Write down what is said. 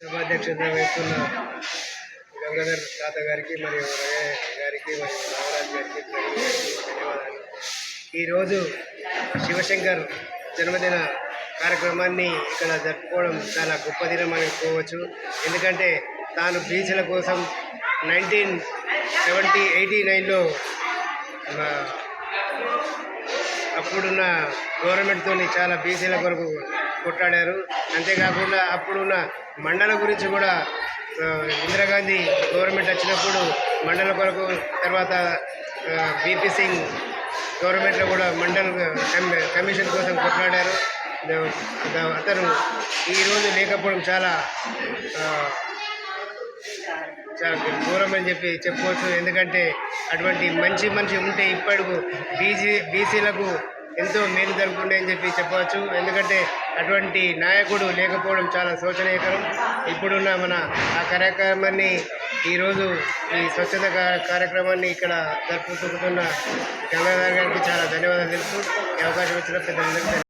సభాధ్యక్షత వహిస్తున్న గంగాధర్ తాత గారికి మరియు రవి గారికి మరియు నాగరాజు గారికి ధన్యవాదాలు. ఈరోజు శివశంకర్ జన్మదిన కార్యక్రమాన్ని ఇక్కడ జరుపుకోవడం చాలా గొప్ప దినం అని చెప్పుకోవచ్చు ఎందుకంటే తాను బీచ్ల కోసం నైన్టీన్ సెవెంటీ ఎయిటీ నైన్లో అప్పుడున్న గవర్నమెంట్తో చాలా బీసీల కొరకు కొట్లాడారు. అంతేకాకుండా అప్పుడున్న మండల గురించి కూడా ఇందిరాగాంధీ గవర్నమెంట్ వచ్చినప్పుడు మండల కొరకు తర్వాత బీపీ సింగ్ గవర్నమెంట్లో కూడా మండల్ కమి- కమిషన్ కోసం కొట్లాడారు. అతను ఈరోజు లేకపోవడం చాలా చాలా దూరం అని చెప్పి చెప్పుకోవచ్చు. ఎందుకంటే అటువంటి మంచి మనిషి ఉంటే ఇప్పటికు బీజీ బీసీలకు ఎంతో మేలు జరుగుతుండే అని చెప్పి చెప్పవచ్చు. ఎందుకంటే అటువంటి నాయకుడు లేకపోవడం చాలా శోచనీయకరం. ఇప్పుడున్న మన ఆ కార్యక్రమాన్ని ఈరోజు ఈ స్వచ్ఛత కార్యక్రమాన్ని ఇక్కడ జరుపుకుంటున్న గంగాధర్ గారికి చాలా ధన్యవాదాలు తెలుపు ఈ అవకాశం ఇచ్చిన పెద్దలందరికీ